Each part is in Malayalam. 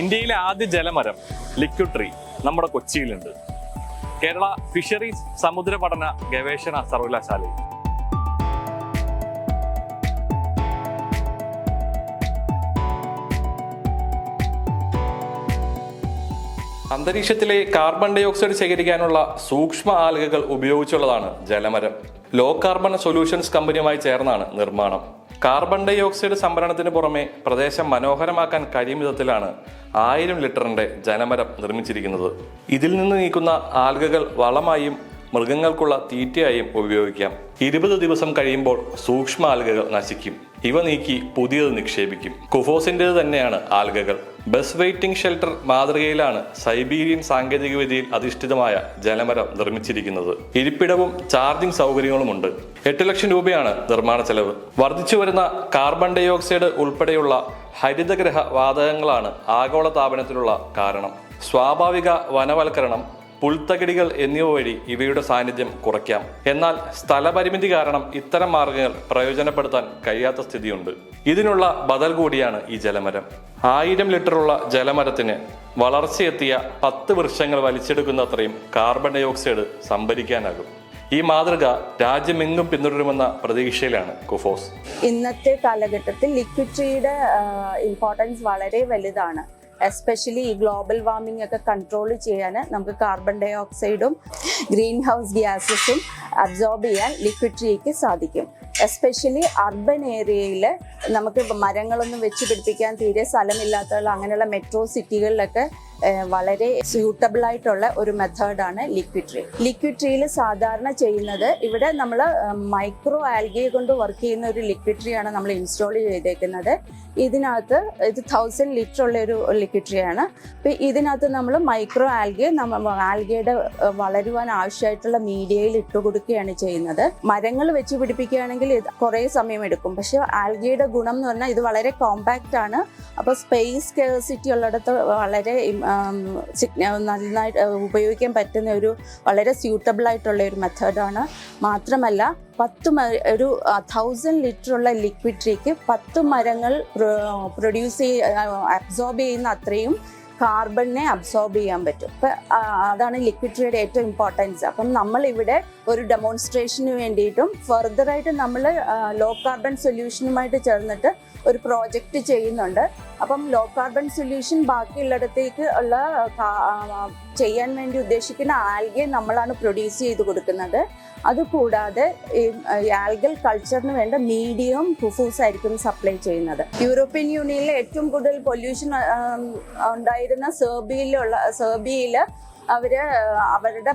ഇന്ത്യയിലെ ആദ്യ ജലമരം ലിക്വിഡ് ട്രീ നമ്മുടെ കൊച്ചിയിലുണ്ട്. കേരള ഫിഷറീസ് സമുദ്ര പഠന ഗവേഷണ സർവകലാശാലയിൽ. അന്തരീക്ഷത്തിലെ കാർബൺ ഡൈ ഓക്സൈഡ് ശേഖരിക്കാനുള്ള സൂക്ഷ്മ ആൽഗകൾ ഉപയോഗിച്ചുള്ളതാണ് ജലമരം. ലോ കാർബൺ സൊല്യൂഷൻസ് കമ്പനിയുമായി ചേർന്നാണ് നിർമ്മാണം. കാർബൺ ഡൈ ഓക്സൈഡ് സംഭരണത്തിന് പുറമെ പ്രദേശം മനോഹരമാക്കാൻ കഴിയും വിധത്തിലാണ് ആയിരം ലിറ്ററിന്റെ ജലമരം നിർമ്മിച്ചിരിക്കുന്നത്. ഇതിൽ നിന്ന് നീക്കുന്ന ആൽഗകൾ വളമായും മൃഗങ്ങൾക്കുള്ള തീറ്റയായും ഉപയോഗിക്കാം. ഇരുപത് ദിവസം കഴിയുമ്പോൾ സൂക്ഷ്മ ആൽഗകൾ നശിക്കും. ഇവ നീക്കി പുതിയത് നിക്ഷേപിക്കും. കുഫോസിന്റേത് തന്നെയാണ് ആൽഗകൾ. ബസ് വെയിറ്റിംഗ് ഷെൽട്ടർ മാതൃകയിലാണ് സൈബീരിയൻ സാങ്കേതികവിദ്യയിൽ അധിഷ്ഠിതമായ ജലമരം നിർമ്മിച്ചിരിക്കുന്നത്. ഇരിപ്പിടവും ചാർജിംഗ് സൗകര്യങ്ങളുമുണ്ട്. എട്ട് ലക്ഷം രൂപയാണ് നിർമ്മാണ ചെലവ്. വർദ്ധിച്ചു വരുന്ന കാർബൺ ഡൈ ഓക്സൈഡ് ഉൾപ്പെടെയുള്ള ഹരിതഗ്രഹ വാതകങ്ങളാണ് ആഗോള താപനത്തിനുള്ള കാരണം. സ്വാഭാവിക വനവൽക്കരണം പുൽത്തകിടികൾ എന്നിവ വഴി ഇവയുടെ സാന്നിധ്യം കുറയ്ക്കാം. എന്നാൽ സ്ഥലപരിമിതി കാരണം ഇത്തരം മാർഗങ്ങൾ പ്രയോജനപ്പെടുത്താൻ കഴിയാത്ത സ്ഥിതിയുണ്ട്. ഇതിനുള്ള ബദൽ കൂടിയാണ് ഈ ജലമരം. ആയിരം ലിറ്ററുള്ള ജലമരത്തിന് വളർച്ചയെത്തിയ പത്ത് വൃക്ഷങ്ങൾ വലിച്ചെടുക്കുന്നത്രയും കാർബൺ ഡൈ ഓക്സൈഡ് സംഭരിക്കാനാകും. ഈ മാതൃക രാജ്യമെങ്ങും പിന്തുടരുമെന്ന പ്രതീക്ഷയിലാണ് കുഫോസ്. ഇന്നത്തെ കാലഘട്ടത്തിൽ ലിക്വിഡ് ഇമ്പോർട്ടൻസ് വളരെ വലുതാണ്. എസ്പെഷ്യലി ഈ ഗ്ലോബൽ വാർമിംഗ് ഒക്കെ കൺട്രോൾ ചെയ്യാൻ നമുക്ക് കാർബൺ ഡൈ ഓക്സൈഡും ഗ്രീൻ ഹൗസ് ഗ്യാസസും അബ്സോർബ് ചെയ്യാൻ ലിക്വിഡ് ട്രീക്ക് സാധിക്കും. എസ്പെഷ്യലി അർബൻ ഏരിയയിൽ നമുക്ക് മരങ്ങളൊന്നും വെച്ച് പിടിപ്പിക്കാൻ തീരെ സ്ഥലമില്ലാത്തുള്ള അങ്ങനെയുള്ള മെട്രോ സിറ്റികളിലൊക്കെ വളരെ സ്യൂട്ടബിൾ ആയിട്ടുള്ള ഒരു മെത്തേഡാണ് ലിക്വിഡ് ട്രീ ലിക്വിഡ് ട്രീയിൽ സാധാരണ ചെയ്യുന്നത് ഇവിടെ നമ്മൾ മൈക്രോ ആൽഗിയെ കൊണ്ട് വർക്ക് ചെയ്യുന്ന ഒരു ലിക്വിഡ് ട്രീ ആണ് നമ്മൾ ഇൻസ്റ്റാൾ ചെയ്തേക്കുന്നത്. ഇതിനകത്ത് ഇത് തൗസൻഡ് ലിറ്റർ ഉള്ള ഒരു ലിക്വിഡ് ട്രീ ആണ്. അപ്പോൾ ഇതിനകത്ത് നമ്മൾ മൈക്രോ ആൽഗയെ നമ്മൾ ആൽഗയുടെ വളരുവാൻ ആവശ്യമായിട്ടുള്ള മീഡിയയിൽ ഇട്ട് കൊടുക്കുകയാണ് ചെയ്യുന്നത്. മരങ്ങൾ വെച്ച് പിടിപ്പിക്കുകയാണെങ്കിൽ ഇത് കുറേ സമയം എടുക്കും. പക്ഷേ ആൽഗയുടെ ഗുണം എന്ന് പറഞ്ഞാൽ ഇത് വളരെ കോമ്പാക്റ്റ് ആണ്. അപ്പോൾ സ്പേസ് കെയസിറ്റി ഉള്ളിടത്ത് വളരെ നന്നായിട്ട് ഉപയോഗിക്കാൻ പറ്റുന്ന ഒരു വളരെ സ്യൂട്ടബിൾ ആയിട്ടുള്ള ഒരു മെത്തേഡാണ് മാത്രമല്ല പത്ത് ഒരു തൗസൻഡ് ലിറ്റർ ഉള്ള ലിക്വിഡ് ട്രീക്ക് പത്ത് മരങ്ങൾ പ്രൊഡ്യൂസ് ചെയ്യ അബ്സോർബ് ചെയ്യുന്ന അത്രയും കാർബണിനെ അബ്സോർബ് ചെയ്യാൻ പറ്റും. അപ്പം അതാണ് ലിക്വിഡ് ട്രീയുടെ ഏറ്റവും ഇമ്പോർട്ടൻസ് അപ്പം നമ്മൾ ഇവിടെ ഒരു ഡെമോൺസ്ട്രേഷന് വേണ്ടിയിട്ടും ഫർദറായിട്ട് നമ്മൾ ലോ കാർബൺ സൊല്യൂഷനുമായിട്ട് ചേർന്നിട്ട് ഒരു പ്രോജക്റ്റ് ചെയ്യുന്നുണ്ട്. അപ്പം ലോ കാർബൺ സൊല്യൂഷൻ ബാക്കിയുള്ളിടത്തേക്ക് ഉള്ള ചെയ്യാൻ വേണ്ടി ഉദ്ദേശിക്കുന്ന ആൽഗെ നമ്മളാണ് പ്രൊഡ്യൂസ് ചെയ്ത് കൊടുക്കുന്നത്. അതുകൂടാതെ ഈ ആൽഗൽ കൾച്ചറിന് വേണ്ട മീഡിയം ഫുഫൂസ് ആയിരിക്കും സപ്ലൈ ചെയ്യുന്നത്. യൂറോപ്യൻ യൂണിയനിലെ ഏറ്റവും കൂടുതൽ പൊല്യൂഷൻ ഉണ്ടായിരുന്ന സെർബിയയിലുള്ള സെർബിയയിൽ അവർ അവരുടെ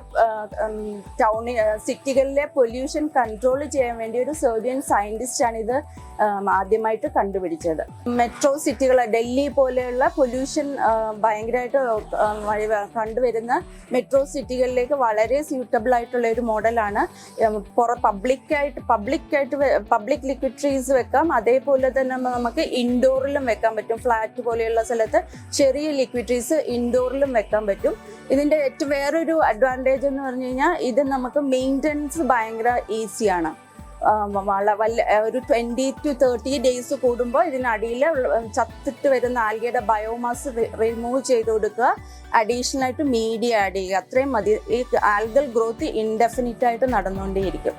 ടൗണിൽ സിറ്റികളിലെ പൊല്യൂഷൻ കൺട്രോൾ ചെയ്യാൻ വേണ്ടി ഒരു സെർബിയൻ സയന്റിസ്റ്റ് ആണ് ഇത് ആദ്യമായിട്ട് കണ്ടുപിടിച്ചത്. മെട്രോ സിറ്റികൾ ഡൽഹി പോലെയുള്ള പൊല്യൂഷൻ ഭയങ്കരമായിട്ട് കണ്ടുവരുന്ന മെട്രോ സിറ്റികളിലേക്ക് വളരെ സ്യൂട്ടബിൾ ആയിട്ടുള്ള ഒരു മോഡലാണ്. പുറ പബ്ലിക്കായിട്ട് പബ്ലിക്കായിട്ട് പബ്ലിക് ലിക്വിഡ് ട്രീസ് വെക്കാം. അതേപോലെ തന്നെ നമുക്ക് ഇൻഡോറിലും വെക്കാൻ പറ്റും. ഫ്ലാറ്റ് പോലെയുള്ള സ്ഥലത്ത് ചെറിയ ലിക്വിഡ് ട്രീസ് ഇൻഡോറിലും വെക്കാൻ പറ്റും. ഇതിന്റെ ഏറ്റവും വേറൊരു അഡ്വാന്റേജ് എന്ന് പറഞ്ഞു കഴിഞ്ഞാൽ ഇത് നമുക്ക് മെയിന്റനൻസ് ഭയങ്കര ഈസിയാണ് വല്ല ഒരു ട്വന്റി ടു തേർട്ടി ഡേയ്സ് കൂടുമ്പോൾ ഇതിനടിയിൽ ചത്തിട്ട് വരുന്ന ആൽഗയുടെ ബയോമാസ് റിമൂവ് ചെയ്ത് കൊടുക്കുക. അഡീഷണൽ ആയിട്ട് മീഡിയ ആഡ് ചെയ്യുക. അത്രയും മതി. ഈ ആൽഗൽ ഗ്രോത്ത് ഇൻഡെഫിനിറ്റ് ആയിട്ട് നടന്നുകൊണ്ടേയിരിക്കും.